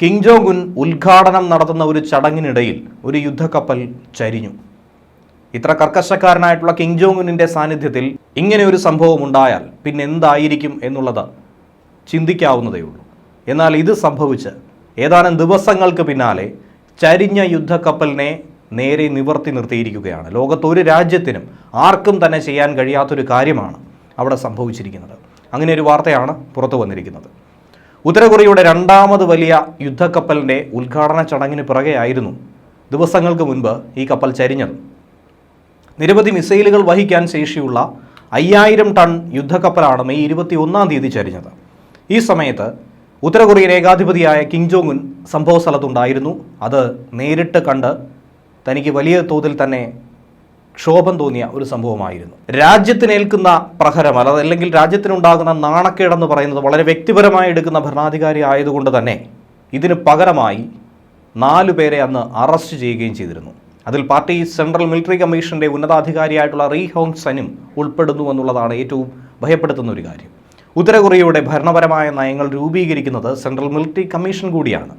King Jong Un ഉദ്ഘാടനം നടത്തുന്ന ഒരു ചടങ്ങിനിടയിൽ ഒരു യുദ്ധക്കപ്പൽ ചരിഞ്ഞു. ഇത്ര കർക്കശക്കാരനായിട്ടുള്ള കിങ് ജോങ് ഉന്നിന്റെ സാന്നിധ്യത്തിൽ ഇങ്ങനെ ഒരു സംഭവം ഉണ്ടായാൽ പിന്നെ എന്തായിരിക്കും എന്നുള്ളത് ചിന്തിക്കാവുന്നതേ ഉള്ളൂ. എന്നാൽ ഇത് സംഭവിച്ച് ഏതാനും ദിവസങ്ങൾക്ക് പിന്നാലെ ചരിഞ്ഞ യുദ്ധക്കപ്പലിനെ നേരെ നിവർത്തി നിർത്തിയിരിക്കുകയാണ്. ലോകത്ത് ഒരു രാജ്യത്തിനും ആർക്കും തന്നെ ചെയ്യാൻ കഴിയാത്തൊരു കാര്യമാണ് അവിടെ സംഭവിച്ചിരിക്കുന്നത്. അങ്ങനെ ഒരു വാർത്തയാണ് പുറത്തു വന്നിരിക്കുന്നത്. ഉത്തര കൊറിയയുടെ രണ്ടാമത് വലിയ യുദ്ധക്കപ്പലിന്റെ ഉദ്ഘാടന ചടങ്ങിന് പിറകെയായിരുന്നു ദിവസങ്ങൾക്ക് മുൻപ് ഈ കപ്പൽ ചരിഞ്ഞത്. നിരവധി മിസൈലുകൾ വഹിക്കാൻ ശേഷിയുള്ള അയ്യായിരം ടൺ യുദ്ധക്കപ്പലാണ് മെയ് ഇരുപത്തി ഒന്നാം തീയതി ചരിഞ്ഞത്. ഈ സമയത്ത് ഉത്തരകൊറിയൻ ഏകാധിപതിയായ കിങ് ജോങ് ഉൻ സംഭവ സ്ഥലത്തുണ്ടായിരുന്നു അത് നേരിട്ട് കണ്ട് തനിക്ക് വലിയ തോതിൽ തന്നെ ക്ഷോഭം തോന്നിയ ഒരു സംഭവമായിരുന്നു. രാജ്യത്തിനേൽക്കുന്ന പ്രഹരം അല്ല അല്ലെങ്കിൽ രാജ്യത്തിനുണ്ടാകുന്ന നാണക്കേടെന്ന് പറയുന്നത് വളരെ വ്യക്തിപരമായി എടുക്കുന്ന ഭരണാധികാരി ആയതുകൊണ്ട് തന്നെ ഇതിന് പകരമായി നാലു പേരെ അന്ന് അറസ്റ്റ് ചെയ്യുകയും ചെയ്തിരുന്നു. അതിൽ പാർട്ടി സെൻട്രൽ മിലിറ്ററി കമ്മീഷന്റെ ഉന്നതാധികാരിയായിട്ടുള്ള റീ ഹോങ് സനും ഉൾപ്പെടുന്നു എന്നുള്ളതാണ് ഏറ്റവും ഭയപ്പെടുത്തുന്ന ഒരു കാര്യം. ഉത്തര കൊറിയയുടെ ഭരണപരമായ നയങ്ങൾ രൂപീകരിക്കുന്നത് സെൻട്രൽ മിലിറ്ററി കമ്മീഷൻ കൂടിയാണ്.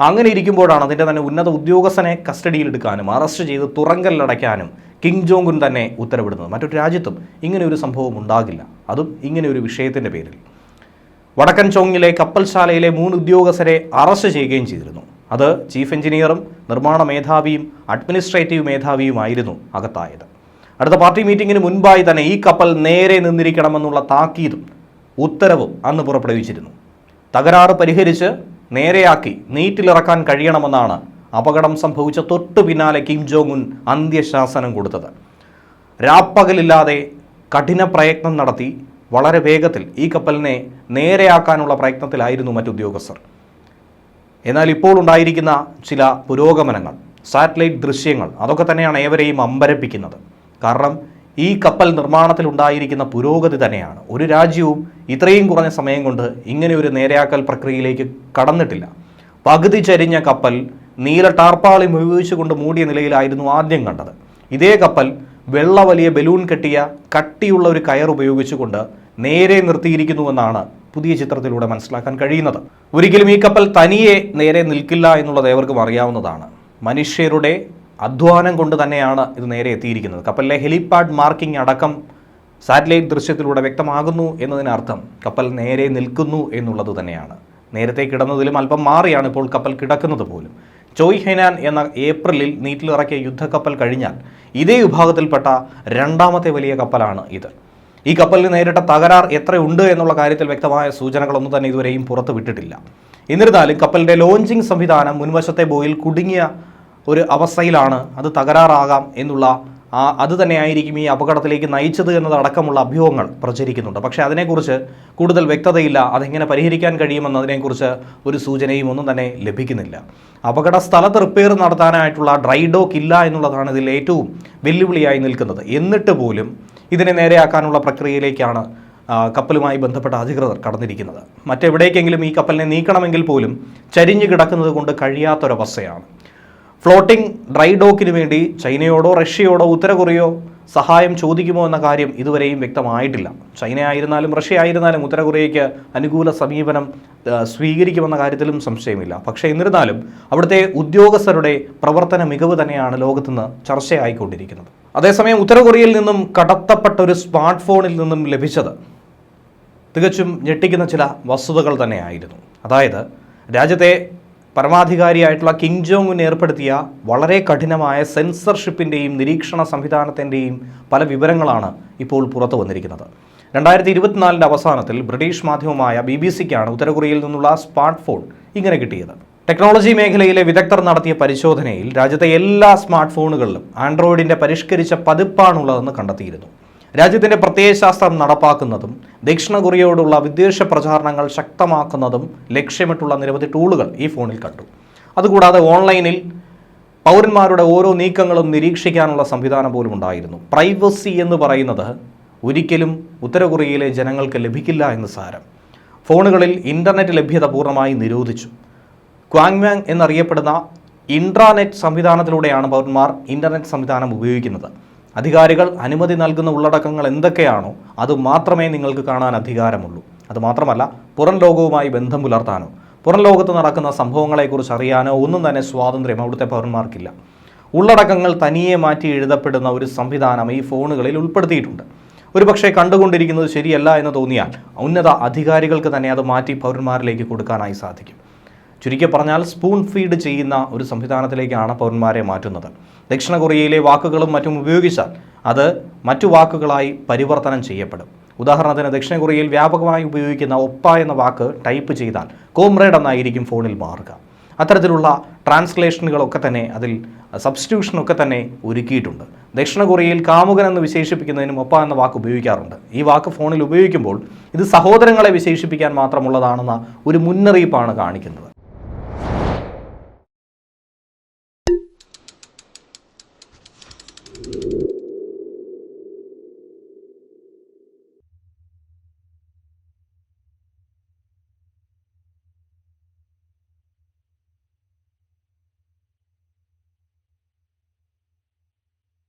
അങ്ങനെ ഇരിക്കുമ്പോഴാണ് അതിന്റെ തന്നെ ഉന്നത ഉദ്യോഗസ്ഥനെ കസ്റ്റഡിയിലെടുക്കാനും അറസ്റ്റ് ചെയ്ത് തുറങ്കലിലടയ്ക്കാനും കിങ് ജോങ് ഉൻ തന്നെ ഉത്തരവിടുന്നത്. മറ്റൊരു രാജ്യത്തും ഇങ്ങനെ ഒരു സംഭവം ഉണ്ടാകില്ല. അതും ഇങ്ങനെ ഒരു വിഷയത്തിന്റെ പേരിൽ. വടക്കൻ ചോങ്ങിലെ കപ്പൽശാലയിലെ മൂന്ന് ഉദ്യോഗസ്ഥരെ അറസ്റ്റ് ചെയ്യുകയും ചെയ്തിരുന്നു. അത് ചീഫ് എഞ്ചിനീയറും നിർമ്മാണ മേധാവിയും അഡ്മിനിസ്ട്രേറ്റീവ് മേധാവിയുമായിരുന്നു അകത്തായത്. അടുത്ത പാർട്ടി മീറ്റിംഗിന് മുൻപായി തന്നെ ഈ കപ്പൽ നേരെ നിന്നിരിക്കണമെന്നുള്ള താക്കീതും ഉത്തരവും അന്ന് പുറപ്പെടുവിച്ചിരുന്നു. തകരാറ് പരിഹരിച്ച് നേരെയാക്കി നീറ്റിലിറക്കാൻ കഴിയണമെന്നാണ് അപകടം സംഭവിച്ച തൊട്ടു പിന്നാലെ കിം ജോങ് ഉൻ അന്ത്യശാസനം കൊടുത്തത്. രാപ്പകലില്ലാതെ കഠിന പ്രയത്നം നടത്തി വളരെ വേഗത്തിൽ ഈ കപ്പലിനെ നേരെയാക്കാനുള്ള പ്രയത്നത്തിലായിരുന്നു മറ്റുദ്യോഗസ്ഥർ എന്നാൽ ഇപ്പോൾ ഉണ്ടായിരിക്കുന്ന ചില പുരോഗമനങ്ങൾ സാറ്റലൈറ്റ് ദൃശ്യങ്ങൾ അതൊക്കെ തന്നെയാണ് ഏവരെയും അമ്പരപ്പിക്കുന്നത്. കാരണം ഈ കപ്പൽ നിർമ്മാണത്തിലുണ്ടായിരിക്കുന്ന പുരോഗതി തന്നെയാണ്. ഒരു രാജ്യവും ഇത്രയും കുറഞ്ഞ സമയം കൊണ്ട് ഇങ്ങനെ ഒരു നേരെയാക്കൽ പ്രക്രിയയിലേക്ക് കടന്നിട്ടില്ല. പകുതി ചരിഞ്ഞ കപ്പൽ നീല ടാർപ്പാളി ഉപയോഗിച്ചുകൊണ്ട് മൂടിയ നിലയിലായിരുന്നു ആദ്യം കണ്ടത്. ഇതേ കപ്പൽ വെള്ള വലിയ ബലൂൺ കെട്ടിയ കട്ടിയുള്ള ഒരു കയർ ഉപയോഗിച്ചുകൊണ്ട് നേരെ നിർത്തിയിരിക്കുന്നുവെന്നാണ് പുതിയ ചിത്രത്തിലൂടെ മനസ്സിലാക്കാൻ കഴിയുന്നത്. ഒരിക്കലും ഈ കപ്പൽ തനിയെ നേരെ നിൽക്കില്ല എന്നുള്ളത് ഏവർക്കും അറിയാവുന്നതാണ്. മനുഷ്യരുടെ അധ്വാനം കൊണ്ട് തന്നെയാണ് ഇത് നേരെ എത്തിയിരിക്കുന്നത്. കപ്പലിലെ ഹെലിപാഡ് മാർക്കിംഗ് അടക്കം സാറ്റലൈറ്റ് ദൃശ്യത്തിലൂടെ വ്യക്തമാകുന്നു എന്നതിനർത്ഥം കപ്പൽ നേരെ നിൽക്കുന്നു എന്നുള്ളത് തന്നെയാണ്. നേരത്തെ കിടന്നതിലും അല്പം മാറിയാണ് ഇപ്പോൾ കപ്പൽ കിടക്കുന്നത് പോലും. ചോയ് ഹെനാൻ എന്ന ഏപ്രിലിൽ നീറ്റിലിറക്കിയ യുദ്ധക്കപ്പൽ കഴിഞ്ഞാൽ ഇതേ വിഭാഗത്തിൽപ്പെട്ട രണ്ടാമത്തെ വലിയ കപ്പലാണ് ഇത്. ഈ കപ്പലിന് നേരിട്ട തകരാർ എത്രയുണ്ട് എന്നുള്ള കാര്യത്തിൽ വ്യക്തമായ സൂചനകളൊന്നും തന്നെ ഇതുവരെയും പുറത്തുവിട്ടിട്ടില്ല. എന്നിരുന്നാലും കപ്പലിന്റെ ലോഞ്ചിങ് സംവിധാനം മുൻവശത്തെ ബോയിൽ കുടുങ്ങിയ ഒരു അവസ്ഥയിലാണ് അത് തകരാറാകാം എന്നുള്ള ആ അത് തന്നെയായിരിക്കും ഈ അപകടത്തിലേക്ക് നയിച്ചത് എന്നതടക്കമുള്ള അഭ്യൂഹങ്ങൾ പ്രചരിക്കുന്നുണ്ട്. പക്ഷേ അതിനെക്കുറിച്ച് കൂടുതൽ വ്യക്തതയില്ല. അതെങ്ങനെ പരിഹരിക്കാൻ കഴിയുമെന്നതിനെക്കുറിച്ച് ഒരു സൂചനയും ഒന്നും തന്നെ ലഭിക്കുന്നില്ല. അപകട സ്ഥലത്ത് റിപ്പയർ നടത്താനായിട്ടുള്ള ഡ്രൈ ഡോക്ക് ഇല്ല എന്നുള്ളതാണ് ഇതിൽ ഏറ്റവും വെല്ലുവിളിയായി നിൽക്കുന്നത്. എന്നിട്ട് പോലും ഇതിനെ നേരെയാക്കാനുള്ള പ്രക്രിയയിലേക്കാണ് കപ്പലുമായി ബന്ധപ്പെട്ട അധികൃതർ കടന്നിരിക്കുന്നത്. മറ്റെവിടേക്കെങ്കിലും ഈ കപ്പലിനെ നീക്കണമെങ്കിൽ പോലും ചരിഞ്ഞു കിടക്കുന്നത് കൊണ്ട് കഴിയാത്തൊരവസ്ഥയാണ്. ഫ്ലോട്ടിംഗ് ഡ്രൈ ഡോക്കിന് വേണ്ടി ചൈനയോടോ റഷ്യയോടോ ഉത്തര സഹായം ചോദിക്കുമോ എന്ന കാര്യം ഇതുവരെയും വ്യക്തമായിട്ടില്ല. ചൈന ആയിരുന്നാലും റഷ്യ ആയിരുന്നാലും ഉത്തര കൊറിയയ്ക്ക് അനുകൂല സമീപനം സ്വീകരിക്കുമെന്ന കാര്യത്തിലും സംശയമില്ല. പക്ഷേ എന്നിരുന്നാലും അവിടുത്തെ ഉദ്യോഗസ്ഥരുടെ പ്രവർത്തന മികവ് തന്നെയാണ് ലോകത്തുനിന്ന് ചർച്ചയായിക്കൊണ്ടിരിക്കുന്നത്. അതേസമയം ഉത്തര കൊറിയയിൽ നിന്നും കടത്തപ്പെട്ട ഒരു സ്മാർട്ട് ഫോണിൽ നിന്നും ലഭിച്ചത് തികച്ചും ഞെട്ടിക്കുന്ന ചില വസ്തുതകൾ തന്നെയായിരുന്നു. അതായത് രാജ്യത്തെ പരമാധികാരിയായിട്ടുള്ള കിങ് ജോങ് ഉൻ ഏർപ്പെടുത്തിയ വളരെ കഠിനമായ സെൻസർഷിപ്പിന്റെയും നിരീക്ഷണ സംവിധാനത്തിന്റെയും പല വിവരങ്ങളാണ് ഇപ്പോൾ പുറത്തു വന്നിരിക്കുന്നത്. രണ്ടായിരത്തി ഇരുപത്തിനാലിന്റെ അവസാനത്തിൽ ബ്രിട്ടീഷ് മാധ്യമമായ ബി ബി സിക്കാണ് ഉത്തരകൊറിയയിൽ നിന്നുള്ള സ്മാർട്ട് ഫോൺ ഇങ്ങനെ കിട്ടിയത്. ടെക്നോളജി മേഖലയിലെ വിദഗ്ധർ നടത്തിയ പരിശോധനയിൽ രാജ്യത്തെ എല്ലാ സ്മാർട്ട് ഫോണുകളിലും ആൻഡ്രോയിഡിന്റെ പരിഷ്കരിച്ച പതിപ്പാണുള്ളതെന്ന് കണ്ടെത്തിയിരുന്നു. രാജ്യത്തിന്റെ പ്രത്യയശാസ്ത്രം നടപ്പാക്കുന്നതും ദക്ഷിണ കൊറിയയോടുള്ള വിദ്വേഷ പ്രചാരണങ്ങൾ ശക്തമാക്കുന്നതും ലക്ഷ്യമിട്ടുള്ള നിരവധി ടൂളുകൾ ഈ ഫോണിൽ കണ്ടു. അതുകൂടാതെ ഓൺലൈനിൽ പൗരന്മാരുടെ ഓരോ നീക്കങ്ങളും നിരീക്ഷിക്കാനുള്ള സംവിധാനം പോലും ഉണ്ടായിരുന്നു. പ്രൈവസി എന്ന് പറയുന്നത് ഒരിക്കലും ഉത്തര കൊറിയയിലെ ജനങ്ങൾക്ക് ലഭിക്കില്ല എന്ന് സാരം. ഫോണുകളിൽ ഇന്റർനെറ്റ് ലഭ്യത പൂർണമായി നിരോധിച്ചു. ക്വാങ്വാങ് എന്നറിയപ്പെടുന്ന ഇൻട്രാനെറ്റ് സംവിധാനത്തിലൂടെയാണ് പൗരന്മാർ ഇന്റർനെറ്റ് സംവിധാനം ഉപയോഗിക്കുന്നത്. അധികാരികൾ അനുമതി നൽകുന്ന ഉള്ളടക്കങ്ങൾ എന്തൊക്കെയാണോ അത് മാത്രമേ നിങ്ങൾക്ക് കാണാൻ അധികാരമുള്ളൂ. അതുമാത്രമല്ല പുറം ലോകവുമായി ബന്ധം പുലർത്താനോ പുറം ലോകത്ത് നടക്കുന്ന സംഭവങ്ങളെക്കുറിച്ച് അറിയാനോ ഒന്നും തന്നെ സ്വാതന്ത്ര്യം അവിടുത്തെ പൗരന്മാർക്കില്ല. ഉള്ളടക്കങ്ങൾ തനിയെ മാറ്റി എഴുതപ്പെടുന്ന ഒരു സംവിധാനം ഈ ഫോണുകളിൽ ഉൾപ്പെടുത്തിയിട്ടുണ്ട്. ഒരുപക്ഷെ കണ്ടുകൊണ്ടിരിക്കുന്നത് ശരിയല്ല എന്ന് തോന്നിയാൽ ഉന്നത അധികാരികൾക്ക് തന്നെ അത് മാറ്റി പൗരന്മാരിലേക്ക് കൊടുക്കാനായി സാധിക്കും. ചുരുക്കി പറഞ്ഞാൽ സ്പൂൺ ഫീഡ് ചെയ്യുന്ന ഒരു സംവിധാനത്തിലേക്കാണ് പൗരന്മാരെ മാറ്റുന്നത്. ദക്ഷിണ കൊറിയയിലെ വാക്കുകളും മറ്റും ഉപയോഗിച്ചാൽ അത് മറ്റു വാക്കുകളായി പരിവർത്തനം ചെയ്യപ്പെടും. ഉദാഹരണത്തിന് ദക്ഷിണ കൊറിയയിൽ വ്യാപകമായി ഉപയോഗിക്കുന്ന ഒപ്പ എന്ന വാക്ക് ടൈപ്പ് ചെയ്താൽ കോംറേഡ് എന്നായിരിക്കും ഫോണിൽ മാറുക. അത്തരത്തിലുള്ള ട്രാൻസ്ലേഷനുകളൊക്കെ തന്നെ അതിൽ സബ്സ്റ്റിറ്റ്യൂഷനൊക്കെ തന്നെ ഒരുക്കിയിട്ടുണ്ട്. ദക്ഷിണ കൊറിയയിൽ കാമുകൻ എന്ന് വിശേഷിപ്പിക്കുന്നതിനും ഒപ്പ എന്ന വാക്ക് ഉപയോഗിക്കാറുണ്ട്. ഈ വാക്ക് ഫോണിൽ ഉപയോഗിക്കുമ്പോൾ ഇത് സഹോദരങ്ങളെ വിശേഷിപ്പിക്കാൻ മാത്രമുള്ളതാണെന്ന ഒരു മുന്നറിയിപ്പാണ് കാണിക്കുന്നത്.